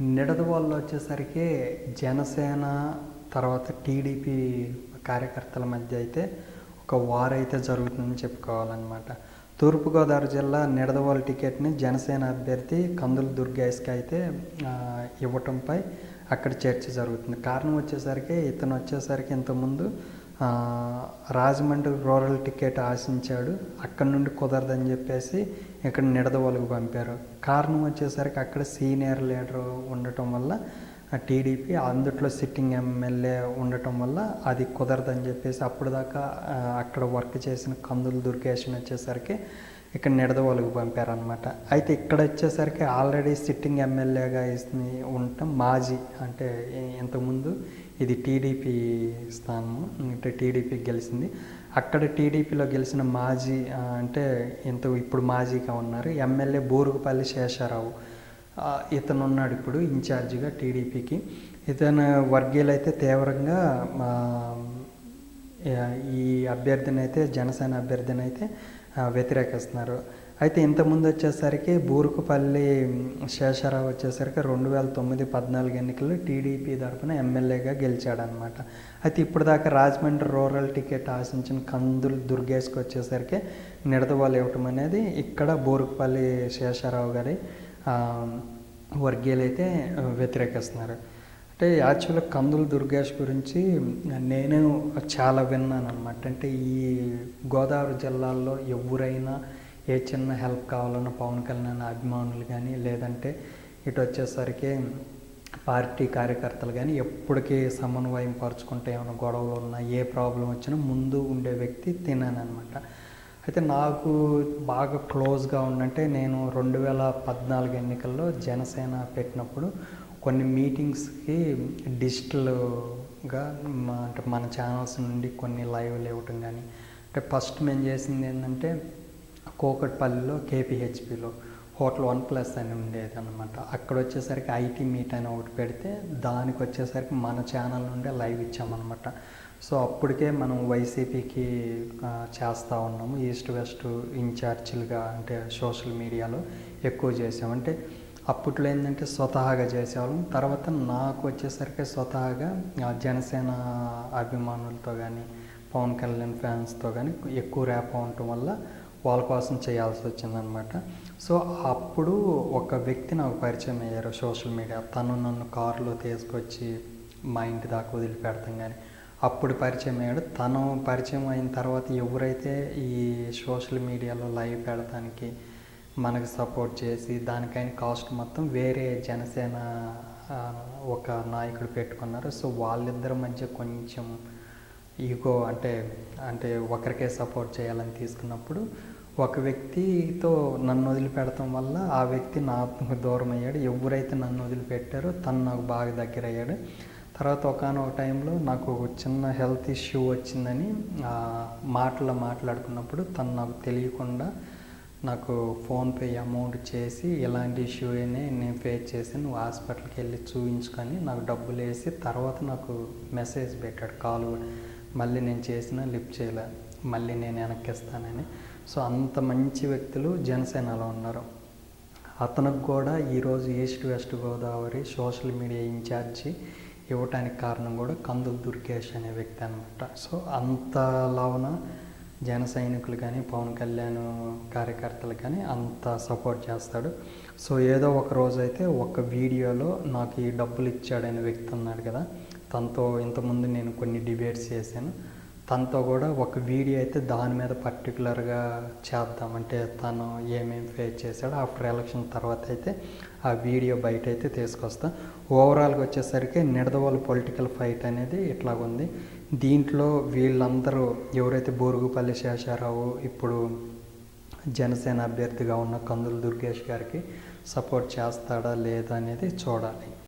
నిడద వాళ్ళు వచ్చేసరికి జనసేన తర్వాత టీడీపీ కార్యకర్తల మధ్య అయితే ఒక వార్ అయితే జరుగుతుందని చెప్పుకోవాలన్నమాట. తూర్పుగోదావరి జిల్లా నిడదవోలు టికెట్ని జనసేన అభ్యర్థి కందుల దుర్గేష్కి అయితే ఇవ్వటంపై అక్కడ చర్చ జరుగుతుంది. కారణం వచ్చేసరికి ఇతను వచ్చేసరికి ఇంతకుముందు రాజమండ్రి రూరల్ టికెట్ ఆశించాడు. అక్కడ నుండి కుదరదని చెప్పేసి ఇక్కడ నిడదవోలుకు పంపారు. కారణం వచ్చేసరికి అక్కడ సీనియర్ లీడర్ ఉండటం వల్ల టీడీపీ అందుట్లో సిట్టింగ్ ఎమ్మెల్యే ఉండటం వల్ల అది కుదరదని చెప్పేసి అప్పుడు దాకా అక్కడ వర్క్ చేసిన కందులు దుర్గేషన్ వచ్చేసరికి ఇక్కడ నిడదవోలుకు పంపారనమాట అయితే ఇక్కడ వచ్చేసరికి ఆల్రెడీ సిట్టింగ్ ఎమ్మెల్యేగా ఇస్తుంది ఉండటం మాజీ అంటే ఇంతకుముందు ఇది టీడీపీ స్థానము అంటే టీడీపీ గెలిచింది. అక్కడ టీడీపీలో గెలిచిన మాజీ అంటే ఇంత ఇప్పుడు మాజీగా ఉన్నారు ఎమ్మెల్యే బూరుగుపల్లి శేషారావు. ఇతను ఉన్నాడు ఇప్పుడు ఇన్ఛార్జిగా టీడీపీకి. ఇతను వర్గీయులు అయితే తీవ్రంగా ఈ అభ్యర్థిని అయితే జనసేన అభ్యర్థిని అయితే వ్యతిరేకిస్తున్నారు. అయితే ఇంతకుముందు వచ్చేసరికి బూరుకుపల్లి శేషారావు వచ్చేసరికి రెండు వేల తొమ్మిది పద్నాలుగు ఎన్నికల్లో టీడీపీ తరఫున ఎమ్మెల్యేగా గెలిచాడనమాట అయితే ఇప్పుడు దాకా రాజమండ్రి రూరల్ టికెట్ ఆశించిన కందులు దుర్గేష్కి వచ్చేసరికి నిడదవాళ్ళు ఇవ్వటం అనేది ఇక్కడ బూరుకుపల్లి శేషారావు గారి వర్గీయులైతే వర్గీయులు అయితే వ్యతిరేకిస్తున్నారు. అంటే యాక్చువల్గా కందుల దుర్గేష్ గురించి నేను చాలా విన్నాను అనమాట అంటే ఈ గోదావరి జిల్లాల్లో ఎవరైనా ఏ చిన్న హెల్ప్ కావాలన్నా పవన్ కళ్యాణ్ అభిమానులు కానీ లేదంటే ఇటు వచ్చేసరికి పార్టీ కార్యకర్తలు కానీ ఎప్పటికీ సమన్వయం పరుచుకుంటే ఏమైనా గొడవలు ఉన్నా ఏ ప్రాబ్లం వచ్చినా ముందు ఉండే వ్యక్తి తినానమాట అయితే నాకు బాగా క్లోజ్గా ఉందంటే నేను రెండు వేల పద్నాలుగు ఎన్నికల్లో జనసేన పెట్టినప్పుడు కొన్ని మీటింగ్స్కి డిజిటల్గా మా- అంటే మన ఛానల్స్ నుండి కొన్ని లైవ్లు ఇవ్వటం కానీ అంటే ఫస్ట్ మేము చేసింది ఏంటంటే కోకట్పల్లిలో కేపీహెచ్పిలో. హోటల్ వన్ ప్లస్ అని ఉండేది అనమాట అక్కడ వచ్చేసరికి ఐటీ మీట్ అని ఒకటి పెడితే దానికి వచ్చేసరికి మన ఛానల్ నుండే లైవ్ ఇచ్చామన్నమాట. సో అప్పటికే మనం వైసీపీకి చేస్తూ ఉన్నాము. ఈస్ట్ వెస్ట్ ఇన్ఛార్జీలుగా అంటే సోషల్ మీడియాలో ఎక్కువ చేసాం. అంటే అప్పట్లో ఏంటంటే స్వతహాగా చేసేవాళ్ళం. తర్వాత నాకు వచ్చేసరికి స్వతహాగా జనసేన అభిమానులతో కానీ పవన్ కళ్యాణ్ ఫ్యాన్స్తో కానీ ఎక్కువ ర్యాప్ ఉండటం వల్ల వాళ్ళ కోసం చేయాల్సి వచ్చిందనమాట. సో అప్పుడు ఒక వ్యక్తి నాకు పరిచయం అయ్యారు సోషల్ మీడియా. తను నన్ను కారులో తీసుకొచ్చి మా ఇంటి దాకా వదిలిపెడతాం కానీ అప్పుడు పరిచయం అయ్యాడు. తను పరిచయం అయిన తర్వాత ఎవరైతే ఈ సోషల్ మీడియాలో లైవ్ పెడటానికి మనకు సపోర్ట్ చేసి దానికైన కాస్ట్ మొత్తం వేరే జనసేన ఒక నాయకుడు పెట్టుకున్నారు. సో వాళ్ళిద్దరి మధ్య కొంచెం ఈగో అంటే అంటే ఒకరికే సపోర్ట్ చేయాలని తీసుకున్నప్పుడు ఒక వ్యక్తితో నన్ను వదిలిపెడటం వల్ల ఆ వ్యక్తి నాకు దూరం అయ్యాడు. ఎవరైతే నన్ను వదిలిపెట్టారో తను నాకు బాగా దగ్గర అయ్యాడు. తర్వాత ఒకనొక టైంలో నాకు ఒక చిన్న హెల్త్ ఇష్యూ వచ్చిందని ఆ, మాటలు మాట్లాడుకున్నప్పుడు తను నాకు తెలియకుండా నాకు ఫోన్పే అమౌంట్ చేసి ఎలాంటి ఇష్యూ అయినా నేను ఫేస్ చేసి నువ్వు హాస్పిటల్కి వెళ్ళి చూపించుకొని నాకు డబ్బులు వేసి తర్వాత నాకు మెసేజ్ పెట్టాడు కాల్ కూడా. మళ్ళీ నేను చేసినా లిఫ్ట్ చేయలే మళ్ళీ నేను వెనక్కిస్తానని. సో అంత మంచి వ్యక్తులు జనసేనలో ఉన్నారు. అతనికి కూడా ఈరోజు east west Godavari social media in charge ఇవ్వటానికి కారణం కూడా కందులు దుర్గేష్ అనే వ్యక్తి అనమాట సో అంతలావున జన సైనికులు కానీ పవన్ కళ్యాణ్ కార్యకర్తలు కానీ అంత సపోర్ట్ చేస్తాడు. సో ఏదో ఒక రోజైతే ఒక వీడియోలో నాకు ఈ డబ్బులు ఇచ్చాడనే వ్యక్తి ఉన్నాడు కదా తనతో ఇంతకుముందు నేను కొన్ని డిబేట్స్ చేశాను. తనతో కూడా ఒక వీడియో అయితే దాని మీద పర్టికులర్గా చేద్దాం. అంటే తను ఏమేమి ఫేస్ చేశాడో ఆఫ్టర్ ఎలక్షన్ తర్వాత అయితే ఆ వీడియో బయట అయితే తీసుకొస్తాం. ఓవరాల్గా వచ్చేసరికి నిడదవోలు పొలిటికల్ ఫైట్ అనేది ఇట్లాగుంది దీంట్లో వీళ్ళందరూ ఎవరైతే బోరుగుపల్లి శేషారావు ఇప్పుడు జనసేన అభ్యర్థిగా ఉన్న కందులు దుర్గేష్ గారికి సపోర్ట్ చేస్తాడా లేదా అనేది చూడాలి.